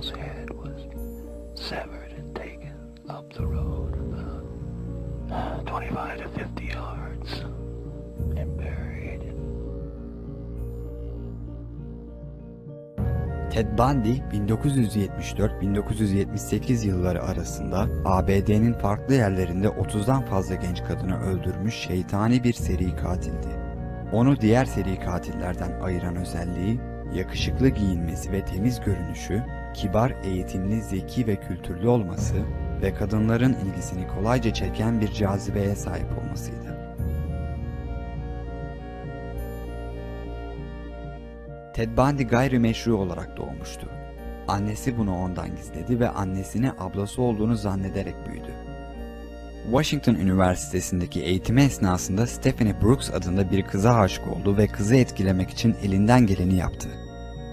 criminal's head was severed and taken up the road about uh, 25 to 50 yards and buried. Ted Bundy 1974-1978 yılları arasında ABD'nin farklı yerlerinde 30'dan fazla genç kadını öldürmüş şeytani bir seri katildi. Onu diğer seri katillerden ayıran özelliği, yakışıklı giyinmesi ve temiz görünüşü, kibar, eğitimli, zeki ve kültürlü olması ve kadınların ilgisini kolayca çeken bir cazibeye sahip olmasıydı. Ted Bundy gayrimeşru olarak doğmuştu. Annesi bunu ondan gizledi ve annesine ablası olduğunu zannederek büyüdü. Washington Üniversitesi'ndeki eğitimi esnasında Stephanie Brooks adında bir kıza aşık oldu ve kızı etkilemek için elinden geleni yaptı.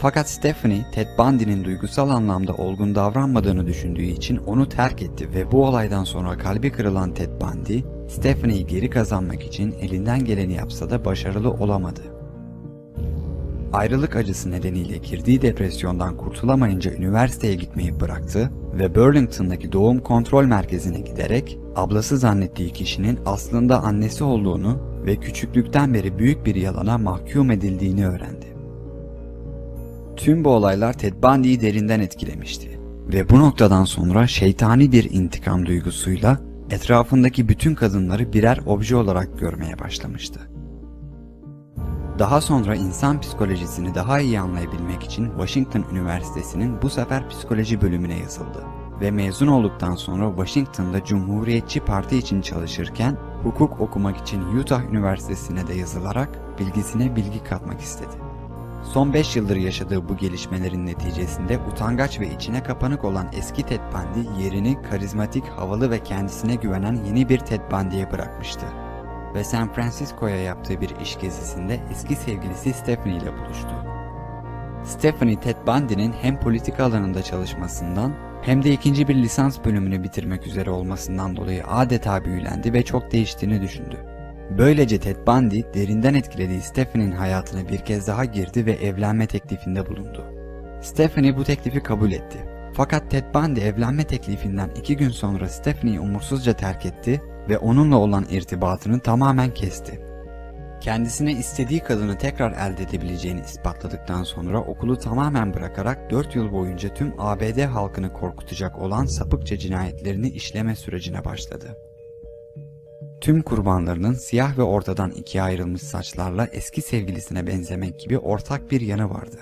Fakat Stephanie, Ted Bundy'nin duygusal anlamda olgun davranmadığını düşündüğü için onu terk etti ve bu olaydan sonra kalbi kırılan Ted Bundy, Stephanie'yi geri kazanmak için elinden geleni yapsa da başarılı olamadı. Ayrılık acısı nedeniyle girdiği depresyondan kurtulamayınca üniversiteye gitmeyi bıraktı ve Burlington'daki doğum kontrol merkezine giderek ablası zannettiği kişinin aslında annesi olduğunu ve küçüklükten beri büyük bir yalana mahkum edildiğini öğrendi. Tüm bu olaylar Ted Bundy'yi derinden etkilemişti ve bu noktadan sonra şeytani bir intikam duygusuyla etrafındaki bütün kadınları birer obje olarak görmeye başlamıştı. Daha sonra insan psikolojisini daha iyi anlayabilmek için Washington Üniversitesi'nin bu sefer psikoloji bölümüne yazıldı ve mezun olduktan sonra Washington'da Cumhuriyetçi Parti için çalışırken hukuk okumak için Utah Üniversitesi'ne de yazılarak bilgisine bilgi katmak istedi. Son 5 yıldır yaşadığı bu gelişmelerin neticesinde utangaç ve içine kapanık olan eski Ted Bundy yerini karizmatik, havalı ve kendisine güvenen yeni bir Ted Bundy'ye bırakmıştı ve San Francisco'ya yaptığı bir iş gezisinde eski sevgilisi Stephanie ile buluştu. Stephanie Ted Bundy'nin hem politika alanında çalışmasından hem de ikinci bir lisans bölümünü bitirmek üzere olmasından dolayı adeta büyülendi ve çok değiştiğini düşündü. Böylece Ted Bundy derinden etkilediği Stephanie'nin hayatına bir kez daha girdi ve evlenme teklifinde bulundu. Stephanie bu teklifi kabul etti. Fakat Ted Bundy evlenme teklifinden iki gün sonra Stephanie'yi umursuzca terk etti ve onunla olan irtibatını tamamen kesti. Kendisine istediği kadını tekrar elde edebileceğini ispatladıktan sonra okulu tamamen bırakarak 4 yıl boyunca tüm ABD halkını korkutacak olan sapıkça cinayetlerini işleme sürecine başladı. Tüm kurbanlarının siyah ve ortadan ikiye ayrılmış saçlarla eski sevgilisine benzemek gibi ortak bir yanı vardı.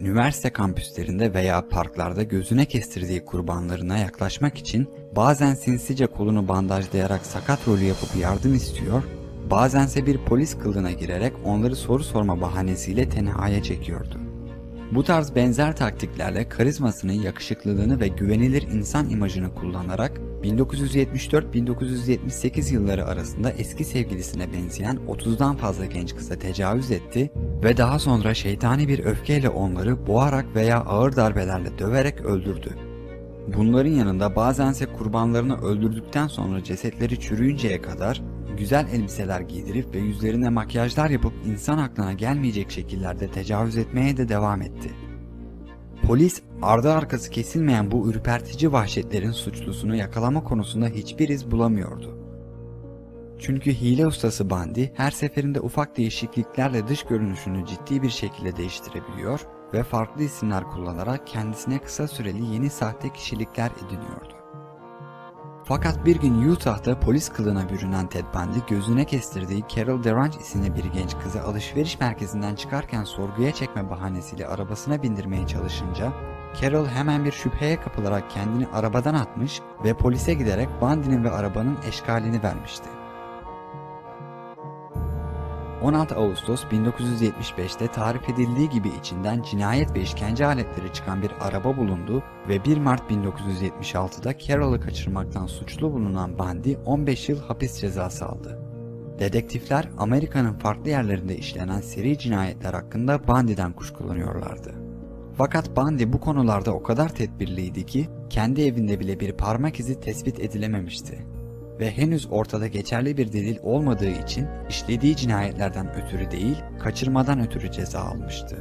Üniversite kampüslerinde veya parklarda gözüne kestirdiği kurbanlarına yaklaşmak için bazen sinsice kolunu bandajlayarak sakat rolü yapıp yardım istiyor, bazense bir polis kılığına girerek onları soru sorma bahanesiyle tenhaya çekiyordu. Bu tarz benzer taktiklerle karizmasını, yakışıklılığını ve güvenilir insan imajını kullanarak 1974-1978 yılları arasında eski sevgilisine benzeyen 30'dan fazla genç kıza tecavüz etti ve daha sonra şeytani bir öfkeyle onları boğarak veya ağır darbelerle döverek öldürdü. Bunların yanında bazense kurbanlarını öldürdükten sonra cesetleri çürüyünceye kadar güzel elbiseler giydirip ve yüzlerine makyajlar yapıp insan aklına gelmeyecek şekillerde tecavüz etmeye de devam etti. Polis ardı arkası kesilmeyen bu ürpertici vahşetlerin suçlusunu yakalama konusunda hiçbir iz bulamıyordu. Çünkü hile ustası Bundy her seferinde ufak değişikliklerle dış görünüşünü ciddi bir şekilde değiştirebiliyor ve farklı isimler kullanarak kendisine kısa süreli yeni sahte kişilikler ediniyordu. Fakat bir gün Utah'ta polis kılığına bürünen Ted Bundy gözüne kestirdiği Carol Derange isimli bir genç kızı alışveriş merkezinden çıkarken sorguya çekme bahanesiyle arabasına bindirmeye çalışınca Carol hemen bir şüpheye kapılarak kendini arabadan atmış ve polise giderek Bundy'nin ve arabanın eşkalini vermişti. 16 Ağustos 1975'te tarif edildiği gibi içinden cinayet ve işkence aletleri çıkan bir araba bulundu ve 1 Mart 1976'da Carol'ı kaçırmaktan suçlu bulunan Bundy 15 yıl hapis cezası aldı. Dedektifler Amerika'nın farklı yerlerinde işlenen seri cinayetler hakkında Bundy'den kuşkulanıyorlardı. Fakat Bundy bu konularda o kadar tedbirliydi ki kendi evinde bile bir parmak izi tespit edilememişti ve henüz ortada geçerli bir delil olmadığı için işlediği cinayetlerden ötürü değil, kaçırmadan ötürü ceza almıştı.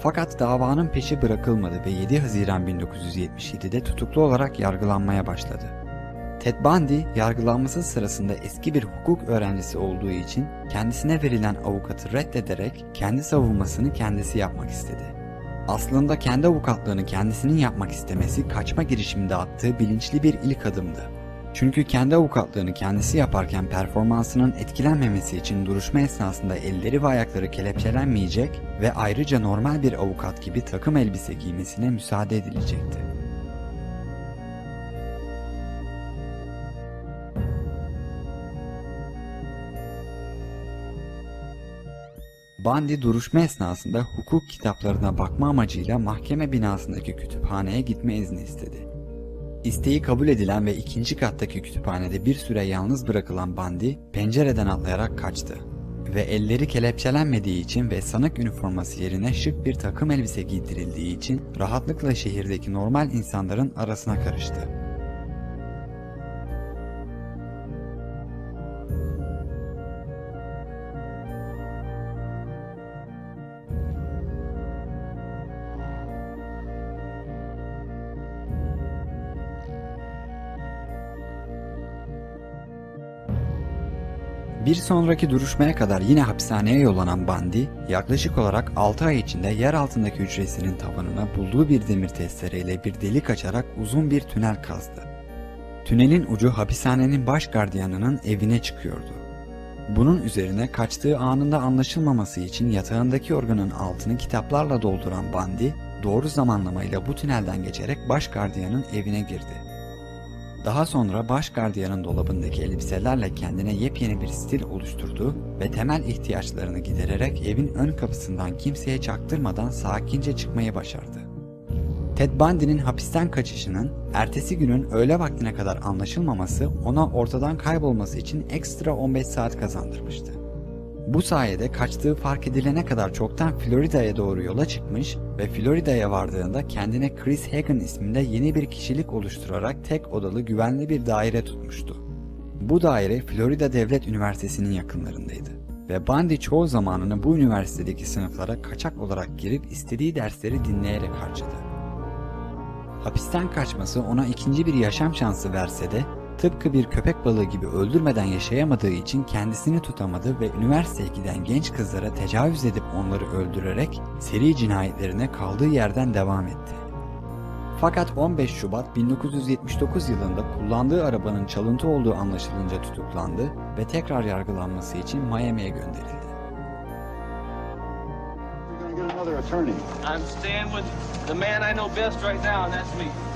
Fakat davanın peşi bırakılmadı ve 7 Haziran 1977'de tutuklu olarak yargılanmaya başladı. Ted Bundy yargılanması sırasında eski bir hukuk öğrencisi olduğu için kendisine verilen avukatı reddederek kendi savunmasını kendisi yapmak istedi. Aslında kendi avukatlığını kendisinin yapmak istemesi kaçma girişiminde attığı bilinçli bir ilk adımdı. Çünkü kendi avukatlığını kendisi yaparken performansının etkilenmemesi için duruşma esnasında elleri ve ayakları kelepçelenmeyecek ve ayrıca normal bir avukat gibi takım elbise giymesine müsaade edilecekti. Bundy duruşma esnasında hukuk kitaplarına bakma amacıyla mahkeme binasındaki kütüphaneye gitme izni istedi. İsteği kabul edilen ve ikinci kattaki kütüphanede bir süre yalnız bırakılan Bundy pencereden atlayarak kaçtı. Ve elleri kelepçelenmediği için ve sanık üniforması yerine şık bir takım elbise giydirildiği için rahatlıkla şehirdeki normal insanların arasına karıştı. Bir sonraki duruşmaya kadar yine hapishaneye yollanan Bundy, yaklaşık olarak 6 ay içinde yer altındaki hücresinin tavanına bulduğu bir demir testereyle bir delik açarak uzun bir tünel kazdı. Tünelin ucu hapishanenin baş gardiyanının evine çıkıyordu. Bunun üzerine kaçtığı anında anlaşılmaması için yatağındaki organın altını kitaplarla dolduran Bundy, doğru zamanlamayla bu tünelden geçerek baş gardiyanın evine girdi. Daha sonra baş gardiyanın dolabındaki elbiselerle kendine yepyeni bir stil oluşturdu ve temel ihtiyaçlarını gidererek evin ön kapısından kimseye çaktırmadan sakince çıkmayı başardı. Ted Bundy'nin hapisten kaçışının ertesi günün öğle vaktine kadar anlaşılmaması ona ortadan kaybolması için ekstra 15 saat kazandırmıştı. Bu sayede kaçtığı fark edilene kadar çoktan Florida'ya doğru yola çıkmış ve Florida'ya vardığında kendine Chris Hagen isminde yeni bir kişilik oluşturarak tek odalı güvenli bir daire tutmuştu. Bu daire Florida Devlet Üniversitesi'nin yakınlarındaydı ve Bundy çoğu zamanını bu üniversitedeki sınıflara kaçak olarak girip istediği dersleri dinleyerek harcadı. Hapisten kaçması ona ikinci bir yaşam şansı verse de tıpkı bir köpek balığı gibi öldürmeden yaşayamadığı için kendisini tutamadı ve üniversiteye giden genç kızlara tecavüz edip onları öldürerek seri cinayetlerine kaldığı yerden devam etti. Fakat 15 Şubat 1979 yılında kullandığı arabanın çalıntı olduğu anlaşılınca tutuklandı ve tekrar yargılanması için Miami'ye gönderildi. I'm.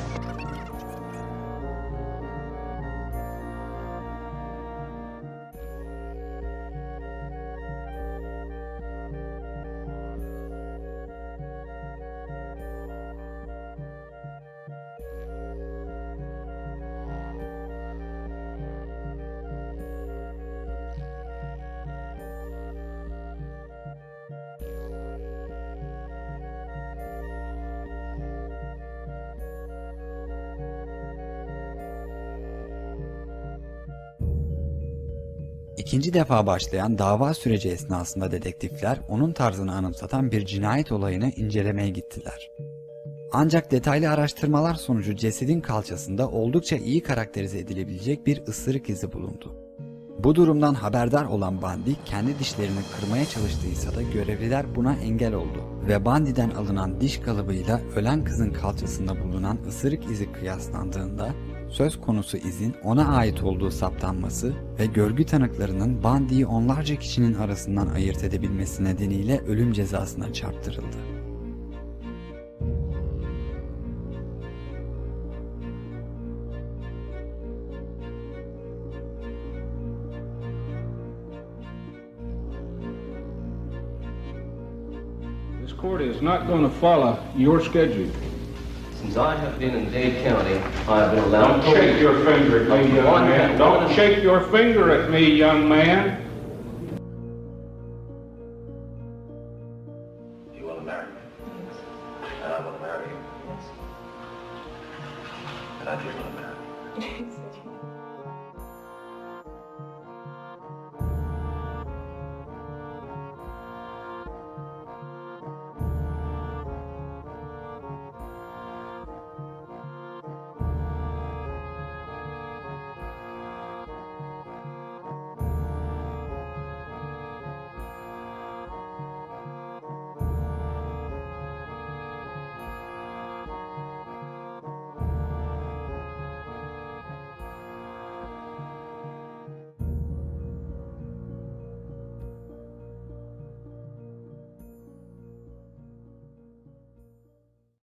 İkinci defa başlayan dava süreci esnasında dedektifler onun tarzını anımsatan bir cinayet olayını incelemeye gittiler. Ancak detaylı araştırmalar sonucu cesedin kalçasında oldukça iyi karakterize edilebilecek bir ısırık izi bulundu. Bu durumdan haberdar olan Bundy kendi dişlerini kırmaya çalıştıysa da görevliler buna engel oldu ve Bundy'den alınan diş kalıbıyla ölen kızın kalçasında bulunan ısırık izi kıyaslandığında söz konusu izin ona ait olduğu saptanması ve görgü tanıklarının Bundy'yi onlarca kişinin arasından ayırt edebilmesi nedeniyle ölüm cezasına çarptırıldı. This court is not going to follow your schedule. Since I have been in Dade County, I have been allowed Don't shake your finger at me, young man. Don't shake your finger at me, young man.